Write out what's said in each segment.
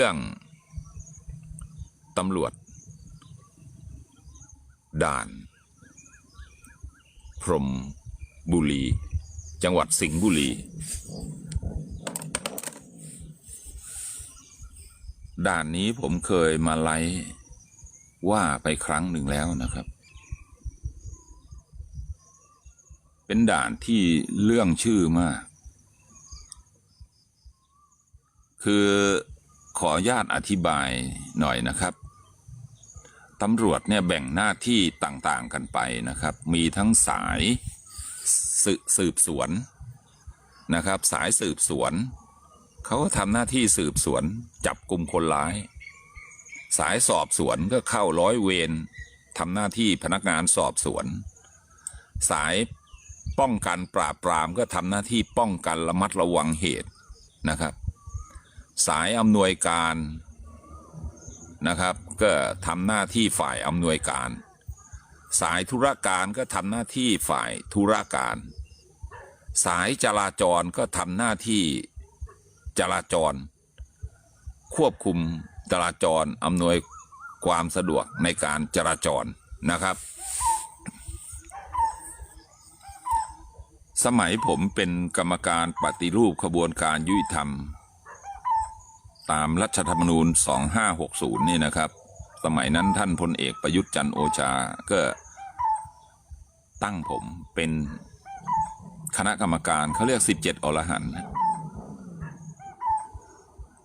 เรื่องตำรวจ ด่าน พรมบุรี จังหวัดสิงห์บุรี ด่านนี้ผมเคยมาไลฟ์ว่าไปครั้งหนึ่งแล้วนะครับ เป็นด่านที่เรื่องชื่อมาก คือ ขออนุญาตอธิบายหน่อยนะครับตำรวจเนี่ยแบ่งหน้าที่ต่างๆกันไปนะครับ มีทั้งสายสืสืบสวนนะครับ สายสืบสวน เขาก็ทำหน้าที่สืบสวน จับกลุ่มคนร้าย สายสอบสวนก็เข้าร้อยเวรทำหน้าที่พนักงานสอบสวน สายป้องกันปราบปรามก็ทำหน้าที่ป้องกันระมัดระวังเหตุนะครับ สายอำนวยการนะครับ ก็ทำหน้าที่ฝ่ายอำนวยการ สายธุรการก็ทำหน้าที่ฝ่ายธุรการ สายจราจรก็ทำหน้าที่จราจร ควบคุมจราจรอำนวยความสะดวกในการจราจรนะครับ สมัยผมเป็นกรรมการปฏิรูปขบวนการยุติธรรม ตามรัฐธรรมนูญ 2560 นี่นะครับ สมัยนั้นท่านพลเอกประยุทธ์จันโอชา ก็ตั้งผมเป็นคณะกรรมการเขาเรียก 17 อรหันต์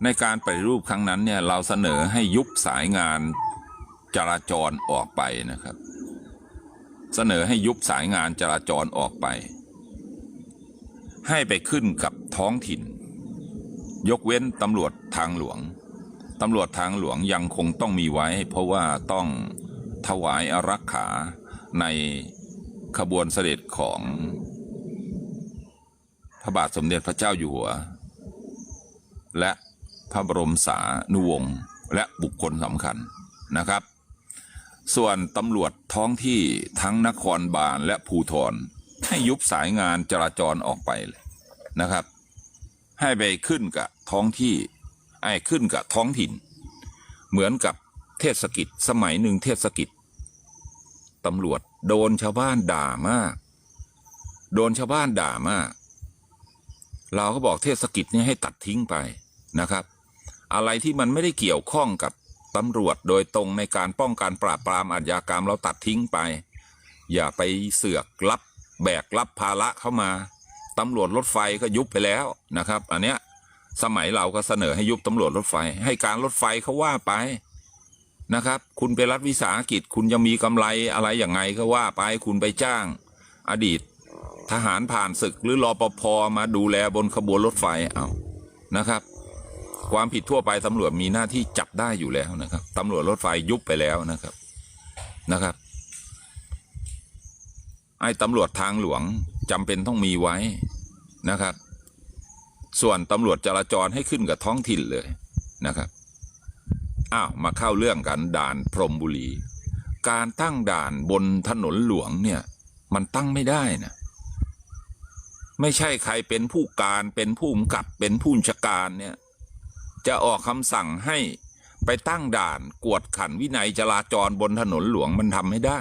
ในการปฏิรูปครั้งนั้นเนี่ยเราเสนอให้ยุบสายงานจราจรออกไปนะครับ เสนอให้ยุบสายงานจราจรออกไป ให้ไปขึ้นกับท้องถิ่น ยกเว้นตำรวจทางหลวง ตำรวจทางหลวงยังคงต้องมีไว้ เพราะว่าต้องถวายอารักขาในขบวนเสด็จของ พระบาทสมเด็จพระเจ้าอยู่หัว และพระบรมสานุวงศ์และบุคคลสำคัญนะครับ ส่วนตำรวจท้องที่ทั้งนครบาลและภูทรให้ยุบสายงานจราจรออกไปเลยนะครับ ให้ไปขึ้นกับท้องที่ไอ้ขึ้นกับท้องถิ่น เหมือนกับเทศกิจสมัยหนึ่งเทศกิจตำรวจโดนชาวบ้านด่ามาก โดนชาวบ้านด่ามาก เราก็บอกเทศกิจนี่ให้ตัดทิ้งไปนะครับ อะไรที่มันไม่ได้เกี่ยวข้องกับตำรวจโดยตรงในการป้องกันปราบปรามอาชญากรรมเราตัดทิ้งไป อย่าไปเสือกรับแบกรับภาระเข้ามา ตำรวจรถไฟก็ยุบไปแล้วนะครับ อันเนี้ยสมัยเราก็เสนอให้ยุบตำรวจรถไฟ ให้การรถไฟเขาว่าไปนะครับ คุณเป็นรัฐวิสาหกิจ คุณจะมีกำไรอะไรอย่างไงก็ว่าไปคุณไปจ้าง อดีตทหารผ่านศึกหรือรอปภมาดูแลบนขบวนรถไฟเอานะครับ ความผิดทั่วไปตำรวจมีหน้าที่จับได้อยู่แล้วนะครับตำรวจรถไฟยุบไปแล้วนะครับนะครับ ไอ้ตำรวจทางหลวง จำเป็นต้องมีไว้นะครับ ส่วนตำรวจจราจรให้ขึ้นกับท้องถิ่นเลยนะครับอ้าวมาเข้าเรื่องกันด่านพรหมบุรี การตั้งด่านบนถนนหลวงเนี่ย มันตั้งไม่ได้นะไม่ใช่ใครเป็นผู้การเป็นผู้กำกับเป็นผู้บัญชการเนี่ย จะออกคำสั่งให้ไปตั้งด่านกวดขันวินัยจราจรบนถนนหลวงมันทำไม่ได้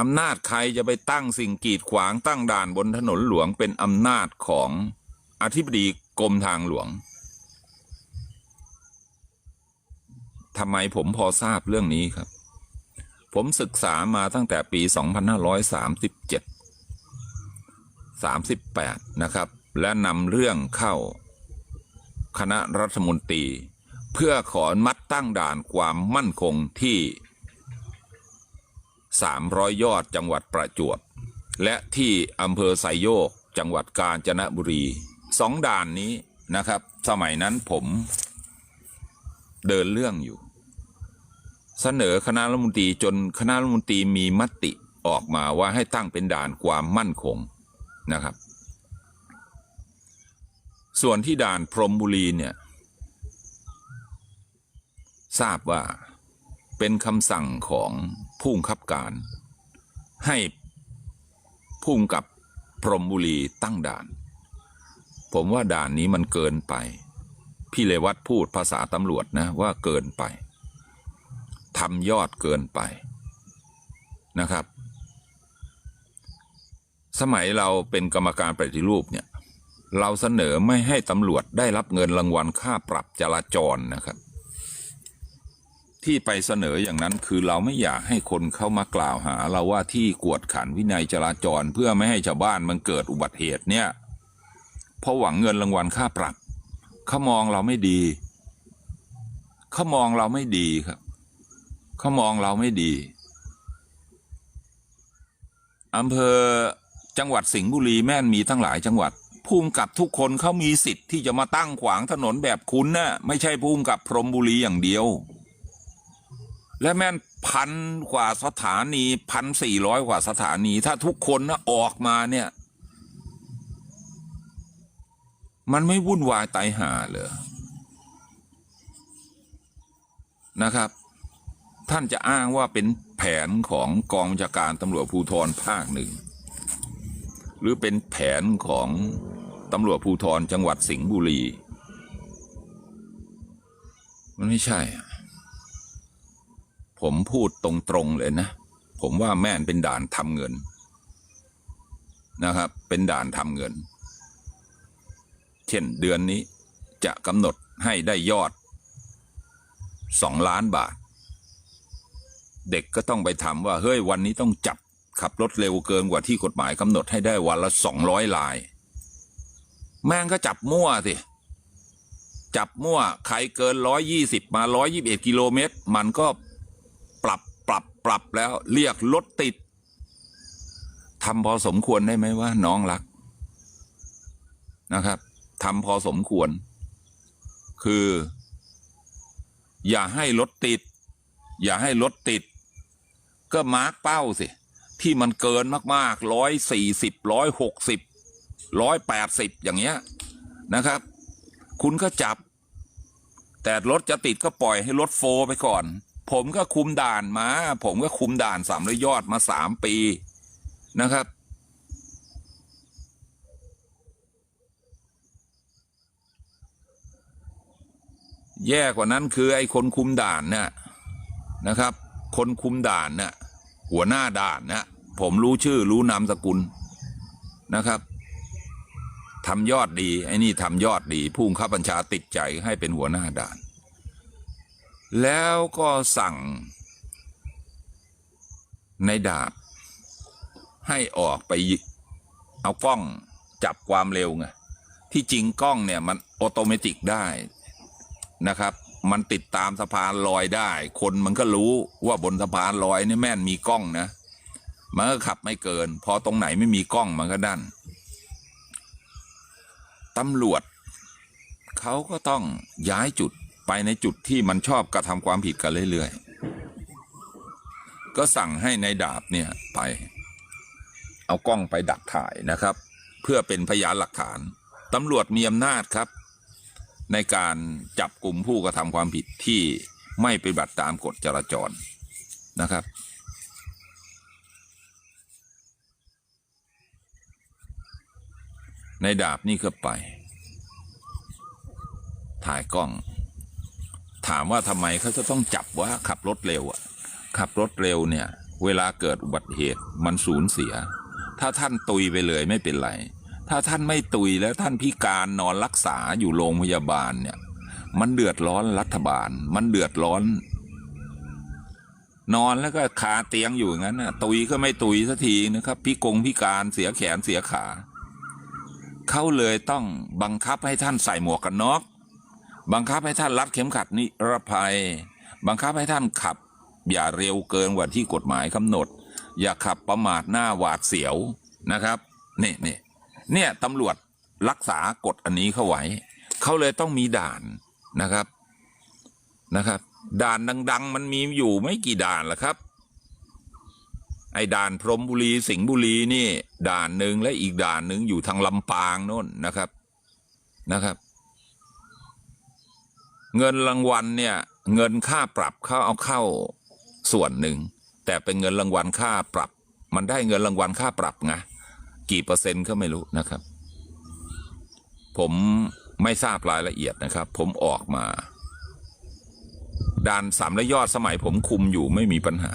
อำนาจใครจะไปตั้งสิ่งกีดขวางตั้งด่านบนถนนหลวงเป็นอำนาจของอธิบดีกรมทางหลวงทำไมผมพอทราบเรื่องนี้ครับ ผมศึกษามาตั้งแต่ปี 2537 38 นะครับ และนำเรื่องเข้าคณะรัฐมนตรี เพื่อขอมัดตั้งด่านความมั่นคงที่ 300 ยอดจังหวัดประจวบ และที่อำเภอไซโยก จังหวัดกาญจนบุรีสองด่านนี้นะครับ สมัยนั้นผมเดินเรื่องอยู่ เสนอคณะรัฐมนตรีจนคณะรัฐมนตรีมีมติออกมาว่าให้ตั้งเป็นด่านความมั่นคงนะครับ ส่วนที่ด่านพรหมบุรีเนี่ย ทราบว่าเป็นคำสั่งของ ผู้บังคับการ ให้ผู้กำกับพรหมบุรีตั้งด่าน ผมว่าด่านนี้มันเกินไป พี่เลวัตพูดภาษาตำรวจนะว่าเกินไปทำยอดเกินไปนะครับ สมัยเราเป็นกรรมการปฏิรูปเนี่ย เราเสนอไม่ให้ตำรวจได้รับเงินรางวัลค่าปรับจราจรนะครับ ที่ไปเสนออย่างนั้นคือเราไม่อยากให้คนเข้ามากล่าวหาเราว่าที่กวดขันวินัยจราจรเพื่อไม่ให้ชาวบ้านมันเกิดอุบัติเหตุเนี่ยเพราะหวังเงินรางวัลค่าปรับเขามองเราไม่ดีเขามองเราไม่ดีครับเขามองเราไม่ดีอำเภอจังหวัดสิงห์บุรีแม่นมีทั้งหลายจังหวัดภูมิกับทุกคนเขามีสิทธิ์ที่จะมาตั้งขวางถนนแบบคุณนะ่ะไม่ใช่ภูมิกับพรหมบุรีอย่างเดียว และแม่นพันกว่าสถานีพันสี่ร้อยกว่าสถานี ถ้าทุกคนนะออกมาเนี่ย มันไม่วุ่นวายไตายหาเลยนะครับ ท่านจะอ้างว่าเป็นแผนของกองบัญชาการตำรวจภูธรภาคหนึ่ง หรือเป็นแผนของตำรวจภูธรจังหวัดสิงห์บุรี มันไม่ใช่ ผมพูดตรงๆเลยนะ ผมว่าแม่นเป็นด่านทำเงินนะครับ เป็นด่านทำเงิน เช่นเดือนนี้จะกำหนดให้ได้ยอดสองล้านบาท เด็กก็ต้องไปทำว่า เฮ้ย วันนี้ต้องจับขับรถเร็วเกินกว่าที่กฎหมายกำหนดให้ได้วันละสองร้อยลาย แม่งก็จับมั่วสิจับมั่ว ใครเกินร้อยยี่สิบมาร้อยยี่บเอ็ดกิโลเมตร มันก็ ปรับแล้วเรียกรถติดทำพอสมควรได้ไหมว่า น้องรักนะครับทำพอสมควร คือ อย่าให้รถติด อย่าให้รถติด ก็มาร์กเป้าสิ ที่มันเกินมากๆร้อยสี่สิบร้อยหกสิบร้อยแปดสิบอย่างเงี้ยนะครับ คุณก็จับ แต่รถจะติดก็ปล่อยให้รถโฟไปก่อน ผมก็คุมด่านมา ผมก็คุมด่านสามร้อยยอดมาสามปีนะครับ แย่กว่านั้นคือไอ้คนคุมด่านเนี่ยนะครับ คนคุมด่านเนี่ยหัวหน้าด่านเนี่ยผมรู้ชื่อรู้นามสกุลนะครับทำยอดดีไอ้นี่ทำยอดดีผู้บังคับบัญชาติดใจให้เป็นหัวหน้าด่าน แล้วก็สั่ง ในดาบ ให้ออกไปเอากล้องจับความเร็วไงที่จริงกล้องเนี่ยมันออโตเมติกได้นะครับ มันติดตามสะพานลอยได้ คนมันก็รู้ว่าบนสะพานลอยนี่แม่นมีกล้องนะ มันก็ขับไม่เกิน พอตรงไหนไม่มีกล้องมันก็ดันตำรวจเขาก็ต้องย้ายจุด ไปในจุดที่มันชอบกระทำความผิดกันเรื่อยๆ ก็สั่งให้ในดาบเนี่ยไป เอากล้องไปดักถ่ายนะครับ เพื่อเป็นพยานหลักฐานตำรวจมีอำนาจครับ ในการจับกลุ่มผู้กระทำความผิดที่ไม่ปฏิบัติตามกฎจราจรนะครับในดาบนี่ก็ไป ถ่ายกล้อง ถามว่าทำไมเขาจะต้องจับว่าขับรถเร็วอะขับรถเร็วเนี่ย เวลาเกิดอุบัติเหตุมันสูญเสีย ถ้าท่านตุยไปเลยไม่เป็นไร ถ้าท่านไม่ตุยแล้วท่านพิการนอนรักษาอยู่โรงพยาบาลเนี่ย มันเดือดร้อนรัฐบาล มันเดือดร้อน นอนแล้วก็คาเตียงอยู่งั้นน่ะตุยก็ไม่ตุยสักทีนะครับ พิกงพิการเสียแขนเสียขาเขาเลยต้องบังคับให้ท่านใส่หมวกกันน็อก บังคับให้ท่านรัดเข็มขัดนิรภัย บังคับให้ท่านขับ อย่าเร็วเกินกว่าที่กฎหมายกำหนด อย่าขับประมาทหน้าหวาดเสียวนะครับนี่นี่เนี่ยตำรวจรักษากฎอันนี้เข้าไว้เขาเลยต้องมีด่านนะครับนะครับ ด่านดัง ๆ มันมีอยู่ไม่กี่ด่านละครับ ไอ้ด่านพรมบุรีสิงห์บุรีนี่ ด่านหนึ่งและอีกด่านหนึ่งอยู่ทางลำปางโน่นนะครับนะครับ เงินรางวัลเนี่ยเงินค่าปรับเขาเอาเข้าส่วนหนึ่ง แต่เป็นเงินรางวัลค่าปรับ มันได้เงินรางวัลค่าปรับไงกี่เปอร์เซ็นต์ก็ไม่รู้นะครับ ผมไม่ทราบรายละเอียดนะครับ ผมออกมาด่านสามระยอดสมัยผมคุมอยู่ไม่มีปัญหา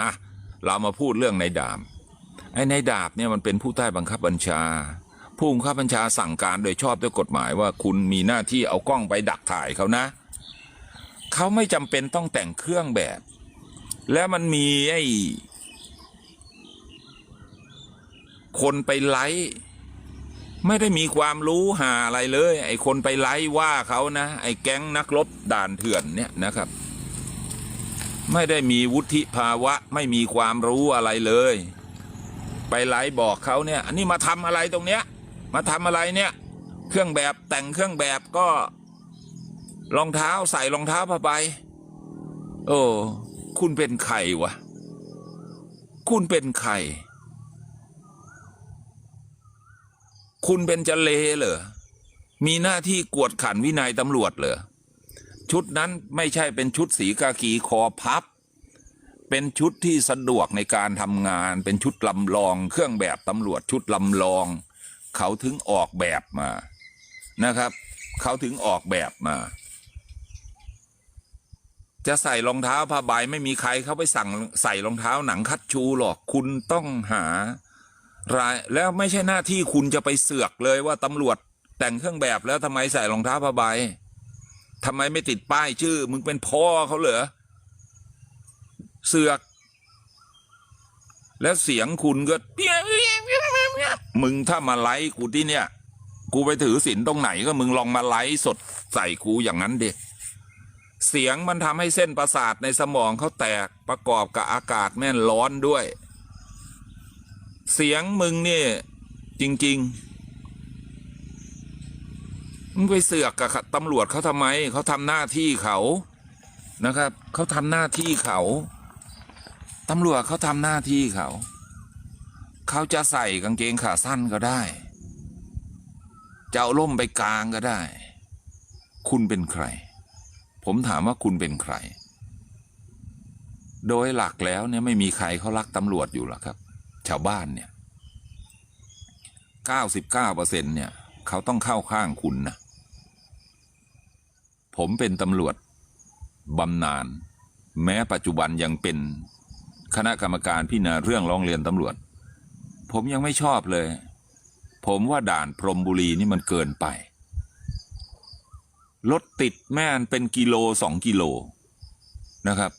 อะเรามาพูดเรื่องในดาบไอ้ในดาบเนี่ยมันเป็นผู้ใต้บังคับบัญชา ผู้บังคับบัญชาสั่งการโดยชอบด้วยกฎหมายว่าคุณมีหน้าที่เอากล้องไปดักถ่ายเขานะ เขาไม่จำเป็นต้องแต่งเครื่องแบบ แล้วมันมีไอ้คนไปไลฟ์ไม่ได้มีความรู้หาอะไรเลย ไอ้คนไปไลฟ์ว่าเขานะ ไอ้แก๊งนักรบด่านเถื่อนเนี่ยนะครับ ไม่ได้มีวุฒิภาวะไม่มีความรู้อะไรเลย ไปไลฟ์บอกเขาเนี่ย อันนี้มาทำอะไรตรงเนี้ย มาทำอะไรเนี่ย เครื่องแบบแต่งเครื่องแบบก็รองเท้าใส่รองเท้าผ้าใบโอ้คุณเป็นใครวะ คุณเป็นใคร คุณเป็นจะเลเหรอ มีหน้าที่กวดขันวินัยตำรวจเหรอ ชุดนั้นไม่ใช่เป็นชุดสีกากีคอพับ เป็นชุดที่สะดวกในการทำงาน เป็นชุดลำลอง เครื่องแบบตำรวจชุดลำลอง เขาถึงออกแบบมานะครับ เขาถึงออกแบบมา จะใส่รองเท้าผ้าใบไม่มีใครเขาไปสั่งใส่รองเท้าหนังคัดชูหรอกคุณต้องหารายแล้วไม่ใช่หน้าที่คุณจะไปเสือกเลยว่าตำรวจแต่งเครื่องแบบแล้วทำไมใส่รองเท้าผ้าใบทำไมไม่ติดป้ายชื่อ มึงเป็นพ่อเขาเหรอเสือก แล้วเสียงคุณก็มึงถ้ามาไลฟ์กูที่เนี่ย กูไปถือศีลตรงไหนก็มึงลองมาไลฟ์สดใส่กูอย่างนั้นดิเสียงมันทำให้เส้นประสาทในสมองเขาแตกประกอบกับอากาศแม่นร้อนด้วย เสียงมึงเนี่ยจริง ๆ มึงไปเสือกกับตำรวจเขาทำไม เขาทำหน้าที่เขานะครับ เขาทำหน้าที่เขา ตำรวจเขาทำหน้าที่เขา เขาจะใส่กางเกงขาสั้นก็ได้ จะเอาล่มไปกลางก็ได้ คุณเป็นใคร ผมถามว่าคุณเป็นใคร โดยหลักแล้วเนี่ยไม่มีใครเขารักตำรวจอยู่หรอกครับ ชาวบ้านเนี่ยเก้าสิบเก้าเปอร์เซ็นเนี่ย เขาต้องเข้าข้างคุณนะ ผมเป็นตำรวจบำนาญแม้ปัจจุบันยังเป็น คณะกรรมการพิจารณาเรื่องร้องเรียนตำรวจ ผมยังไม่ชอบเลย ผมว่าด่านพรมบุรีนี่มันเกินไป รถติดแม่นเป็นกิโลสองกิโลนะครับ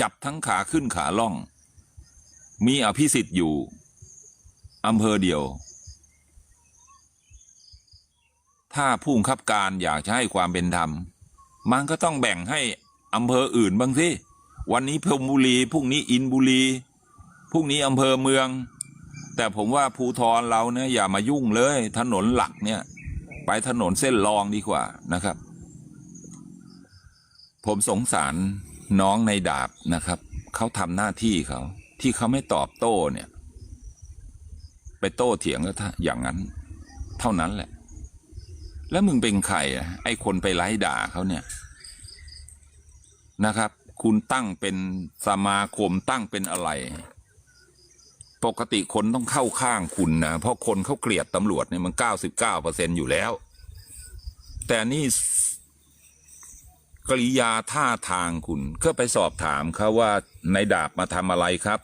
จับทั้งขาขึ้นขาล่อง มีอภิสิทธิ์อยู่อำเภอเดียว ถ้าผู้บังคับการอยากจะให้ความเป็นธรรม มันก็ต้องแบ่งให้อำเภออื่นบ้างสิ วันนี้พรมบุรีพรุ่งนี้อินบุรีพรุ่งนี้อำเภอเมือง แต่ผมว่าภูทรเราเนี่ยอย่ามายุ่งเลย ถนนหลักเนี่ย ไปถนนเส้นรองดีกว่านะครับ ผมสงสารน้องในดาบนะครับเขาทำหน้าที่เขาที่เขาไม่ตอบโต้เนี่ย ไปโต้เถียงก็ถ้าอย่างนั้น เท่านั้นแหละ แล้วมึงเป็นใครอะไอ้คนไปไล่ด่าเขาเนี่ยนะครับ คุณตั้งเป็นสมาคมตั้งเป็นอะไร ปกติคนต้องเข้าข้างคุณนะเพราะคนเขาเกลียดตำรวจเนี่ยมันเก้าสิบเก้าเปอร์เซ็นอยู่แล้ว แต่นี่กริยาท่าทางคุณก็ไปสอบถามเขาว่าในดาบมาทำอะไรครับ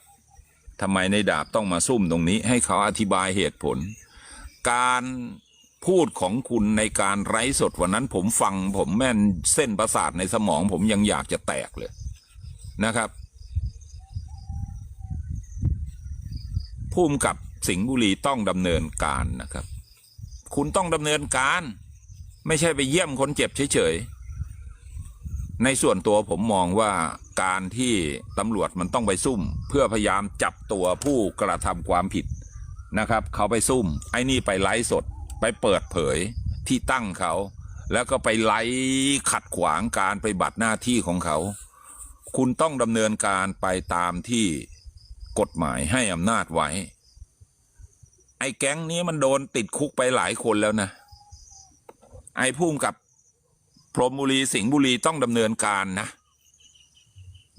ทำไมในดาบต้องมาซุ่มตรงนี้ ให้เขาอธิบายเหตุผล การ พูดของคุณในการไร้สดวันนั้นผมฟัง ผมแม่นเส้นประสาทในสมอง ผมยังอยากจะแตกเลยนะครับภูมิกับสิงห์บุรีต้องดำเนินการนะครับ คุณต้องดำเนินการ ไม่ใช่ไปเยี่ยมคนเจ็บเฉยๆ ในส่วนตัวผมมองว่าการที่ตำรวจมันต้องไปซุ่ม เพื่อพยายามจับตัวผู้กระทำความผิดนะครับ เขาไปซุ่ม ไอ้นี่ไปไลฟ์สด ไปเปิดเผยที่ตั้งเขา แล้วก็ไปไล่ขัดขวางการไปบัติหน้าที่ของเขา คุณต้องดำเนินการไปตามที่กฎหมายให้อำนาจไว้ ไอ้แก๊งนี้มันโดนติดคุกไปหลายคนแล้วนะ ไอ้พุ่มกับพรหมบุรีสิงห์บุรีต้องดำเนินการนะ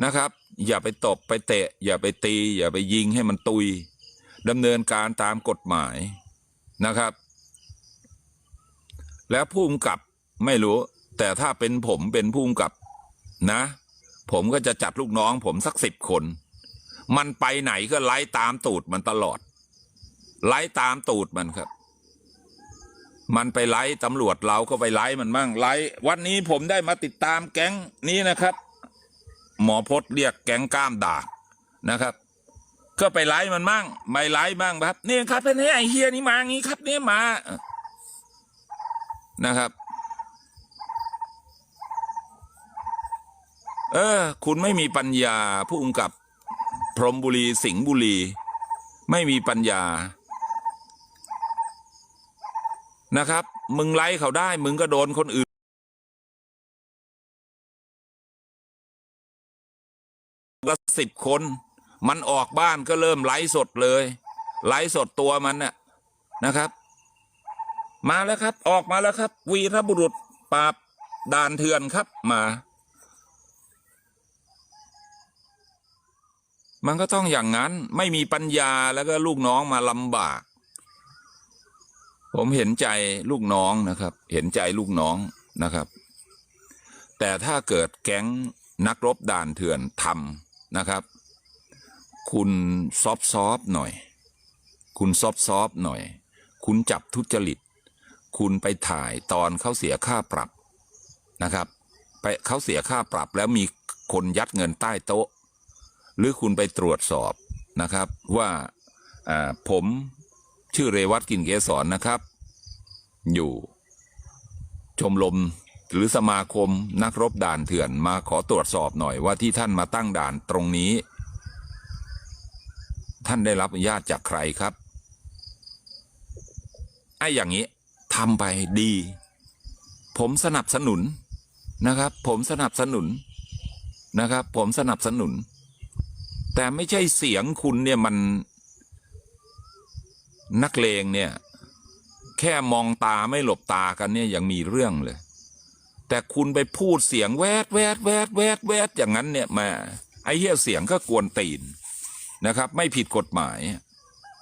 นะครับ อย่าไปตบไปเตะ อย่าไปตี อย่าไปยิงให้มันตุยดำเนินการตามกฎหมายนะครับ แล้วผู้กำกับไม่รู้ แต่ถ้าเป็นผมเป็นผู้กำกับนะ ผมก็จะจัดลูกน้องผมสักสิบคน มันไปไหนก็ไล่ตามตูดมันตลอด ไล่ตามตูดมันครับ มันไปไล่ตำรวจเราก็ไปไล่มันมั่งไล่วันนี้ผมได้มาติดตามแก๊งนี้นะครับ หมอพจน์เรียกแก๊งกล้ามด่างนะครับก็ไปไล่มันมั่ง ไม่ไล่มั่งครับนี่ครับเป็นไอ้เฮียนี่มางี้ครับเนี่ยมา นะครับ เออ คุณไม่มีปัญญาผู้กำกับ พรหมบุรีสิงห์บุรี ไม่มีปัญญา นะครับ มึงไล่เขาได้ มึงก็โดนคนอื่นละสิบคน มันออกบ้านก็เริ่มไล่สดเลย ไล่สดตัวมันน่ะนะครับ มาแล้วครับ ออกมาแล้วครับ วีรบุรุษปราบด่านเถื่อนครับ มา มันก็ต้องอย่างนั้นไม่มีปัญญาแล้วก็ลูกน้องมาลำบาก ผมเห็นใจลูกน้องนะครับ เห็นใจลูกน้องนะครับ แต่ถ้าเกิดแก๊งนักรบด่านเถื่อนทำนะครับ คุณซอฟซอฟหน่อย คุณซอฟซอฟหน่อย คุณจับทุจริต คุณไปถ่ายตอนเขาเสียค่าปรับนะครับ ไปเขาเสียค่าปรับแล้วมีคนยัดเงินใต้โต๊ะ หรือคุณไปตรวจสอบนะครับว่าผมชื่อเรวัตกินเกสรนะครับ อยู่ชมรมหรือสมาคมนักรบด่านเถื่อนมาขอตรวจสอบหน่อยว่าที่ท่านมาตั้งด่านตรงนี้ ท่านได้รับอนุญาตจากใครครับไอ้อย่างนี้ ทำไปดี ผมสนับสนุนนะครับ ผมสนับสนุนนะครับ ผมสนับสนุน แต่ไม่ใช่เสียงคุณเนี่ยมันนักเลงเนี่ย แค่มองตาไม่หลบตากันเนี่ยยังมีเรื่องเลย แต่คุณไปพูดเสียงแวดแวดแวดแวดแวดอย่างนั้นเนี่ยมาไอ้เหี้ยเสียงก็กวนตีนนะครับ ไม่ผิดกฎหมาย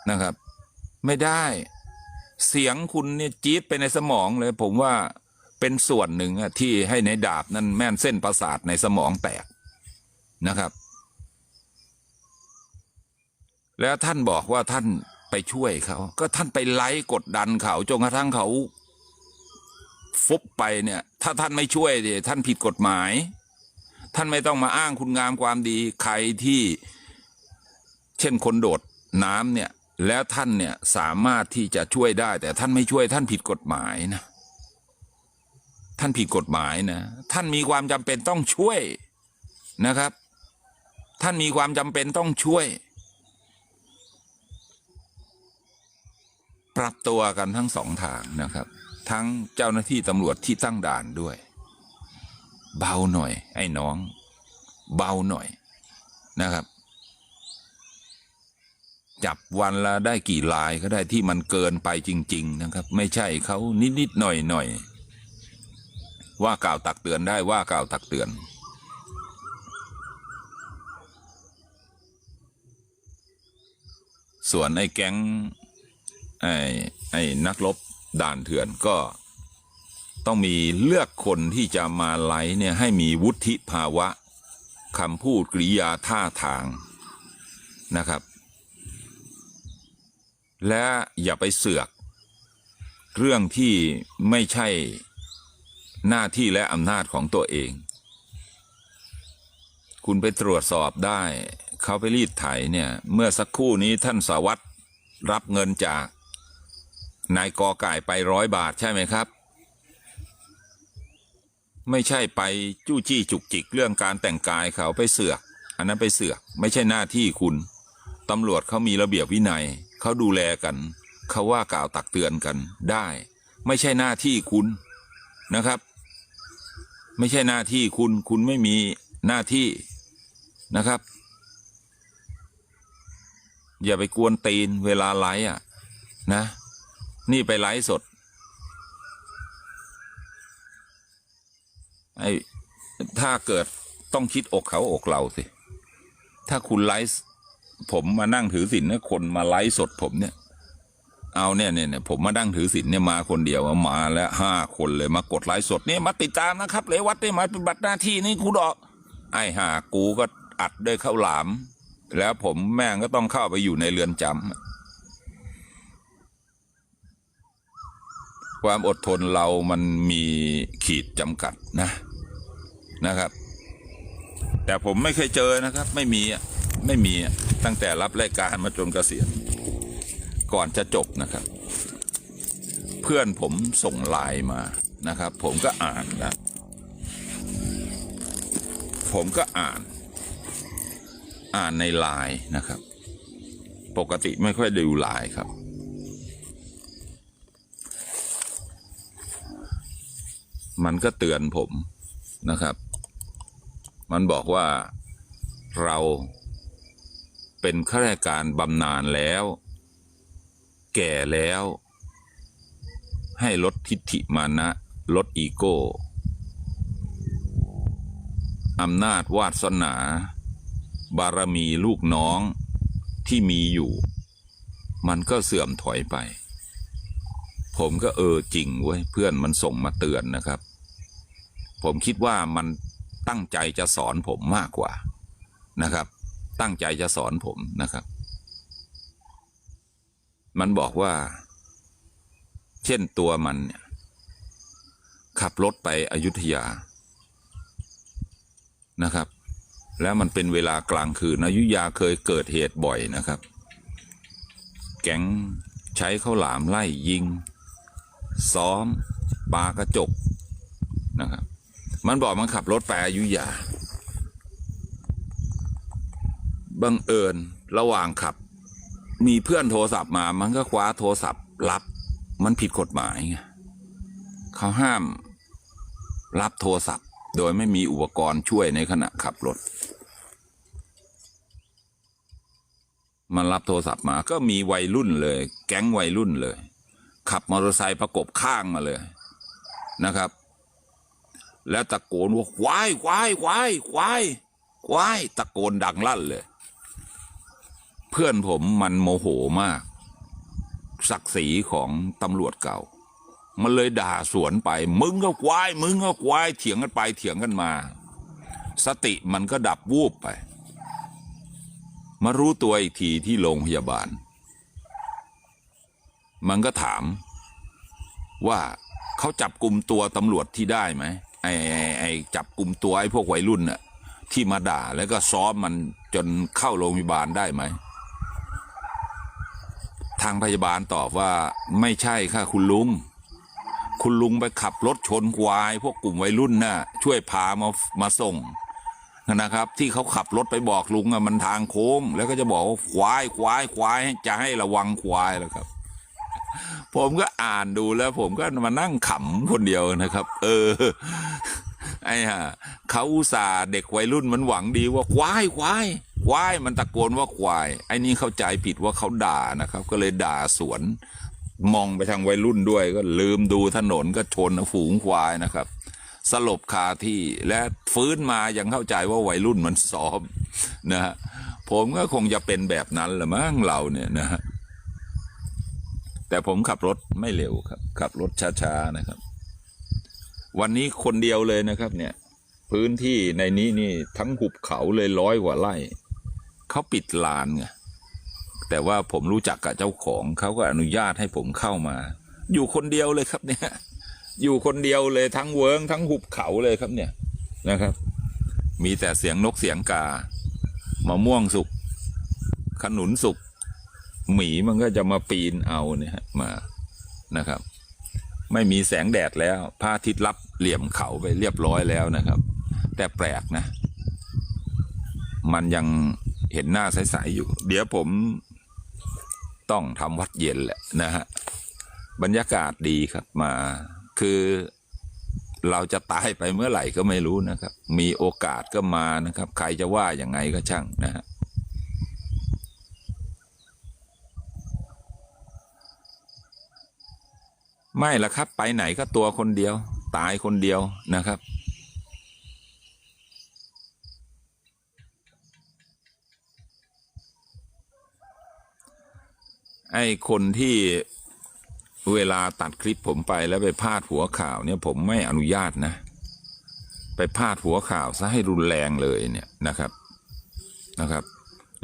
นะครับ ไม่ได้ เสียงคุณเนี่ยจี๊ดไปในสมองเลย ผมว่าเป็นส่วนหนึ่งที่ให้ในดาบนั้นแม่นเส้นประสาทในสมองแตกนะครับ แล้วท่านบอกว่าท่านไปช่วยเขา ก็ท่านไปไล่กดดันเขาจนกระทั่งเขาฟุบไปเนี่ย ถ้าท่านไม่ช่วยดิท่านผิดกฎหมาย ท่านไม่ต้องมาอ้างคุณงามความดีใครที่ เช่นคนโดดน้ำเนี่ย แล้วท่านเนี่ยสามารถที่จะช่วยได้ แต่ท่านไม่ช่วยท่านผิดกฎหมายนะ ท่านผิดกฎหมายนะ ท่านมีความจำเป็นต้องช่วยนะครับ ท่านมีความจำเป็นต้องช่วย ปรับตัวกันทั้งสองทางนะครับ ทั้งเจ้าหน้าที่ตำรวจที่ตั้งด่านด้วย เบาหน่อย ไอ้น้อง เบาหน่อยนะครับ จับวันละได้กี่ลายก็ได้ที่มันเกินไปจริง ๆ นะครับ ไม่ใช่เขานิดๆหน่อยๆว่ากล่าวตักเตือนได้ว่ากล่าวตักเตือนส่วนไอ้แก๊งไอ้ไอ้นักรบด่านเถื่อนก็ต้องมีเลือกคนที่จะมาไลเนี่ยให้มีวุฒิภาวะคำพูดกริยาท่าทางนะครับ และอย่าไปเสือก เรื่องที่ไม่ใช่หน้าที่และอำนาจของตัวเอง คุณไปตรวจสอบได้ เขาไปรีดไถเนี่ย เมื่อสักครู่นี้ท่านสวัสด์รับเงินจากนายกอไก่ไปร้อยบาทใช่ไหมครับ ไม่ใช่ไปจู้จี้จุกจิกเรื่องการแต่งกายเขาไปเสือก อันนั้นไปเสือก ไม่ใช่หน้าที่คุณตำรวจเขามีระเบียบวินัย เขาดูแลกัน เขาว่ากล่าวตักเตือนกันได้ ไม่ใช่หน้าที่คุณนะครับ ไม่ใช่หน้าที่คุณคุณไม่มีหน้าที่นะครับ อย่าไปกวนตีนเวลาไลฟ์อะ นะ นี่ไปไลฟ์สดไอ้ถ้าเกิดต้องคิดอกเขาอกเราสิ ถ้าคุณไลฟ์ ผมมานั่งถือศีลนะคนมาไลฟ์สดผมเนี่ย เอาเนี่ยเนี่ยเนี่ยผมมาดั้งถือศีลเนี่ยมาคนเดียวมาแล้วห้าคนเลยมากดไลฟ์สดเนี่ยมาติดตามนะครับเลยวัดได้มาปฏิบัติหน้าที่นี่กูดอกไอ้ห่ากูก็อัดด้วยข้าวหลาม แล้วผมแม่งก็ต้องเข้าไปอยู่ในเรือนจำความอดทนเรามันมีขีดจำกัดนะนะครับ แต่ผมไม่เคยเจอนะครับ ไม่มีอะ ไม่มีตั้งแต่รับรายการมาจนเกษียณก่อนจะจบนะครับ เพื่อนผมส่งไลน์มานะครับ ผมก็อ่านนะผมก็อ่าน อ่านในไลน์นะครับ ปกติไม่ค่อยดูไลน์ครับ มันก็เตือนผมนะครับ มันบอกว่าเรา เป็นข้าราชการบำนาญแล้ว แก่แล้ว ให้ลดทิฏฐิมานะ ลดอีโก้อำนาจวาสนา บารมีลูกน้องที่มีอยู่ มันก็เสื่อมถอยไป ผมก็เออจริงเว้ยเพื่อนมันส่งมาเตือนนะครับ ผมคิดว่ามันตั้งใจจะสอนผมมากกว่านะครับ ตั้งใจจะสอนผมนะครับ มันบอกว่า เช่นตัวมันเนี่ยขับรถไปอยุธยานะครับ แล้วมันเป็นเวลากลางคืนอยุธยาเคยเกิดเหตุบ่อยนะครับ แก๊งใช้ข้าวหลามไล่ยิง ซ้อมปากระจกนะครับ มันบอกมันขับรถไปอยุธยา บังเอิญระหว่างขับ มีเพื่อนโทรศัพท์มา มันก็คว้าโทรศัพท์รับ มันผิดกฎหมายไงเขาห้าม รับโทรศัพท์ โดยไม่มีอุปกรณ์ช่วยในขณะขับรถ มันรับโทรศัพท์มาก็มีวัยรุ่นเลย แก๊งวัยรุ่นเลย ขับมอเตอร์ไซค์ประกบข้างมาเลยนะครับ แล้วตะโกนว่าควายควายควายควายควายตะโกนดังลั่นเลย เพื่อนผมมันโมโหมาก ศักดิ์ศรีของตำรวจเก่า มันเลยด่าสวนไป มึงก็ควาย มึงก็ควาย เถียงกันไปเถียงกันมา สติมันก็ดับวูบไป มารู้ตัวอีกทีที่โรงพยาบาล มันก็ถาม ว่าเขาจับกลุ่มตัวตำรวจที่ได้ไหมไอ้ไอ้ไอ้จับกลุ่มตัวไอ้พวกวัยรุ่นน่ะที่มาด่าแล้วก็ซ้อมมันจนเข้าโรงพยาบาลได้ไหม ทางพยาบาลตอบว่าไม่ใช่ค่ะคุณลุง คุณลุงไปขับรถชนควาย พวกกลุ่มวัยรุ่นน่ะช่วยพามามาส่งนะครับ ที่เขาขับรถไปบอกลุงอะมันทางโค้ง แล้วก็จะบอกว่าควายควายควายจะให้ระวังควายแล้วครับ ผมก็อ่านดูแล้ว ผมก็มานั่งขำคนเดียวนะครับ เออไอ้ห่าเขาอุตส่าห์เด็กวัยรุ่นมันหวังดีว่าควายควาย ควายมันตะโกนว่าควายไอ้นี่เข้าใจผิดว่าเขาด่านะครับ ก็เลยด่าสวนมองไปทางวัยรุ่นด้วยก็ลืมดูถนนก็ชนฝูงควายนะครับ สลบคาที่และฟื้นมายังเข้าใจว่าวัยรุ่นมันซ้อมนะฮะผมก็คงจะเป็นแบบนั้นแหละมั้งเราเนี่ยนะฮะแต่ผมขับรถไม่เร็วครับ ขับรถช้าๆนะครับ วันนี้คนเดียวเลยนะครับ เนี่ย พื้นที่ในนี้นี่ทั้งหุบเขาเลยร้อยกว่าไร่ เขาปิดลานไงแต่ว่าผมรู้จักกับเจ้าของเขาก็อนุญาตให้ผมเข้ามา อยู่คนเดียวเลยครับเนี่ย อยู่คนเดียวเลยทั้งเวิงทั้งหุบเขาเลยครับเนี่ยนะครับ มีแต่เสียงนกเสียงกามะม่วงสุกขนุนสุกหมีมันก็จะมาปีนเอาเนี่ยมานะครับ ไม่มีแสงแดดแล้วพระอาทิตย์รับเหลี่ยมเขาไปเรียบร้อยแล้วนะครับ แต่แปลกนะ มันยัง เห็นหน้าใสๆอยู่ เดี๋ยวผมต้องทำวัดเย็นแหละนะฮะ บรรยากาศดีครับมาคือเราจะตายไปเมื่อไหร่ก็ไม่รู้นะครับ มีโอกาสก็มานะครับ ใครจะว่าอย่างไงก็ช่างนะฮะไม่ละครับ ไปไหนก็ตัวคนเดียว ตายคนเดียวนะครับ ไอ้คนที่เวลาตัดคลิปผมไปแล้วไปพาดหัวข่าวเนี่ยผมไม่อนุญาตนะ ไปพาดหัวข่าวซะให้รุนแรงเลยเนี่ยนะครับนะครับ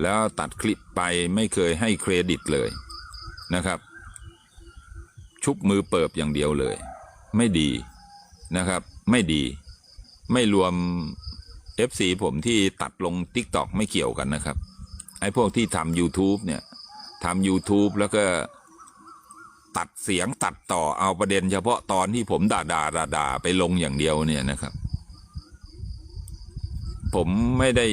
แล้วตัดคลิปไปไม่เคยให้เครดิตเลยนะครับ ชุบมือเปิบอย่างเดียวเลย ไม่ดีนะครับ ไม่ดี ไม่รวม FC ผมที่ตัดลง TikTok ไม่เกี่ยวกันนะครับ ไอ้พวกที่ทำ YouTube เนี่ย ทำ YouTube แล้วก็ตัดเสียงตัดต่อเอาประเด็นเฉพาะตอนที่ผมด่าด่าด่าดาไปลงอย่างเดียวเนี่ยนะครับ ผมไม่ได้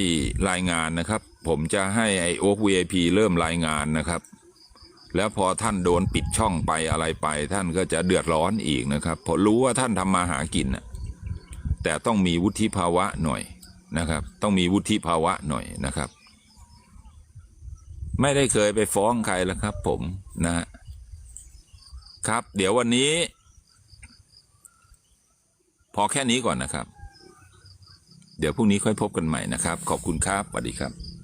รายงานนะครับ ผมจะให้ไอโอ๊ก VIP เริ่มรายงานนะครับ แล้วพอท่านโดนปิดช่องไปอะไรไป ท่านก็จะเดือดร้อนอีกนะครับเพราะรู้ว่าท่านทำมาหากินแต่ต้องมีวุฒิภาวะหน่อยนะครับ ต้องมีวุฒิภาวะหน่อยนะครับ ไม่ได้เคยไปฟ้องใครแล้วครับผมนะครับ เดี๋ยววันนี้ พอแค่นี้ก่อนนะครับ เดี๋ยวพรุ่งนี้ค่อยพบกันใหม่นะครับ ขอบคุณครับสวัสดีครับ